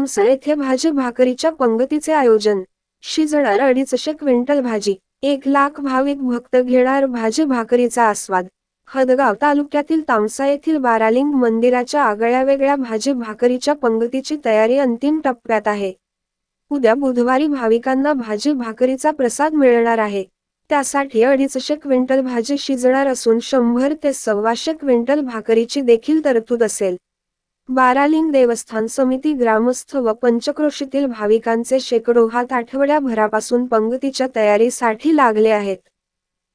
तामसर येथे भाजी भाकरीच्या पंगतीचे आयोजन. शिजणार अडीचशे क्विंटल भाजी एक लाख भाविक भक्त घेणार भाजी भाकरीचा आस्वाद. हदगाव तालुक्यातील तामसा येथील बारालिंग मंदिराच्या आगळ्या वेगळ्या भाजी भाकरीच्या पंगतीची तयारी अंतिम टप्प्यात आहे. उद्या बुधवारी भाविकांना भाजी भाकरीचा प्रसाद मिळणार आहे. त्यासाठी अडीचशे क्विंटल भाजी शिजणार असून शंभर ते सव्वाशे क्विंटल भाकरीची देखील तरतूद असेल. बारालिंग देवस्थान समिती ग्रामस्थ व पंचक्रोशीतील भाविकांचे शेकडो हात आठवड्याभरापासून पंगतीच्या तयारीसाठी लागले आहेत.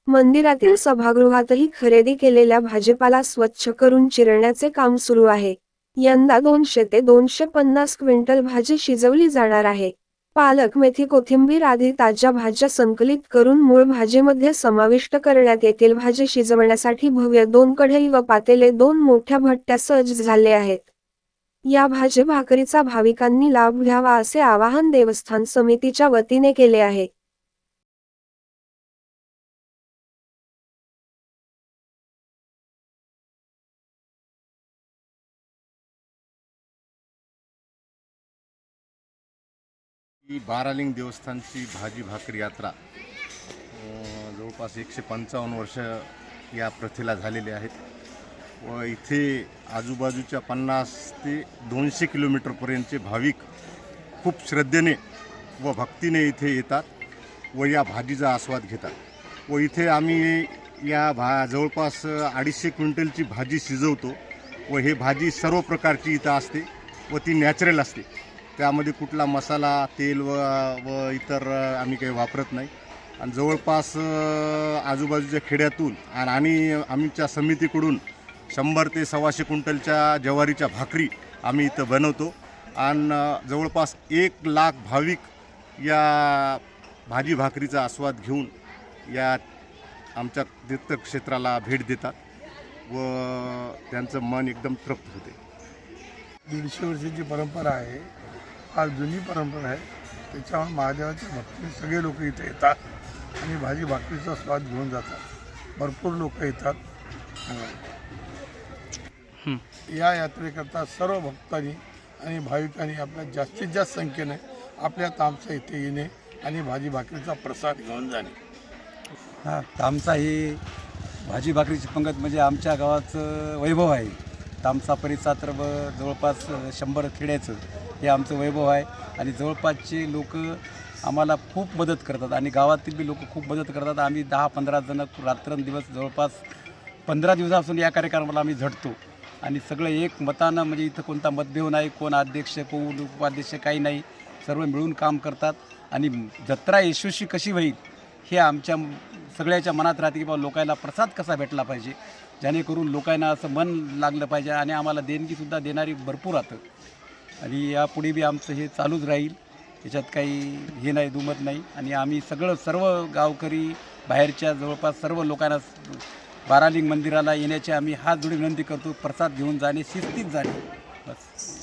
मंदिरातील सभागृहातही खरेदी केलेल्या भाजीपाला स्वच्छ करून चिरण्याचे काम सुरू आहे. यंदा दोनशे ते दोनशे पन्नास क्विंटल भाजी शिजवली जाणार आहे. पालक मेथी कोथिंबीर आदी ताज्या भाज्या संकलित करून मूळ भाजीमध्ये समाविष्ट करण्यात येतील. भाजी शिजवण्यासाठी भव्य दोन कढई व पातेले दोन मोठ्या भट्ट्या सज्ज झाले आहेत. या भाजी भाकरीचा भाविकांनी लाभ घ्यावा असे आवाहन देवस्थान समितीच्या वतीने केले आहे. ही बारालिंग देवस्थानची भाजी भाकरी यात्रा जवळपास एकशे पंचावन्न वर्ष या प्रथेला झालेले आहेत व इथे आजूबाजूच्या पन्नास ते दोनशे किलोमीटरपर्यंतचे भाविक खूप श्रद्धेने व भक्तीने इथे येतात व या भाजीचा आस्वाद घेतात. व इथे आम्ही या भा जवळपास अडीचशे क्विंटलची भाजी शिजवतो व हे भाजी सर्व प्रकारची इथं असते व ती नॅचरल असते. त्यामध्ये कुठला मसाला तेल व व इतर आम्ही काही वापरत नाही. आणि जवळपास आजूबाजूच्या खेड्यातून आणि आणि आमच्या समितीकडून शंभर ते सव्वाशे क्विंटलच्या ज्वारीच्या भाकरी आम्ही इथं बनवतो. आणि जवळपास एक लाख भाविक या भाजी भाकरीचा आस्वाद घेऊन या आमच्या तीर्थक्षेत्राला भेट देतात व त्यांचं मन एकदम तृप्त होते. दीडशे वर्षाची परंपरा आहे. फार जुनी परंपरा आहे. त्याच्यामुळे महादेवाच्या भक्तीने सगळे लोक इथे येतात आणि भाजी भाकरीचा स्वाद घेऊन जातात. भरपूर लोक येतात. या यात्रेकरता सर्व भक्तांनी आणि भाविकांनी आपल्या जास्तीत जास्त संख्येने आपल्या तामसा इथे येणे आणि भाजी भाकरीचा प्रसाद घेऊन जाणे. हां तामसा ही भाजी भाकरीची पंगत म्हणजे आमच्या गावाचं वैभव आहे. तामसा परिसरात तर जवळपास शंभर खेड्याचं हे आमचं वैभव आहे. आणि जवळपासचे लोक आम्हाला खूप मदत करतात आणि गावातील बी लोक खूप मदत करतात. आम्ही दहा पंधरा जण रात्रंदिवस जवळपास पंधरा दिवसापासून या कार्यक्रमाला आम्ही झटतो. आणि सगळं एक मतानं म्हणजे इथं कोणता मतभेव नाही कोण अध्यक्ष कोण उपाध्यक्ष काही नाही सर्व मिळून काम करतात. आणि जत्रा यशस्वी कशी होईल हे आमच्या सगळ्याच्या मनात राहते की बाबा लोकांना प्रसाद कसा भेटला पाहिजे. जेणेकरून लोकांना असं मन लागलं पाहिजे आणि आम्हाला देणगीसुद्धा देणारी भरपूर राहतं. आणि यापुढे बी आमचं हे चालूच राहील. याच्यात काही हे नाही दुमत नाही. आणि आम्ही सगळं सर्व गावकरी बाहेरच्या जवळपास सर्व लोकांना बारालिंग मंदिराला येण्याची आम्ही हात जोडी विनंती करतो. प्रसाद घेऊन जाणे शिस्तीत जाणे. बस.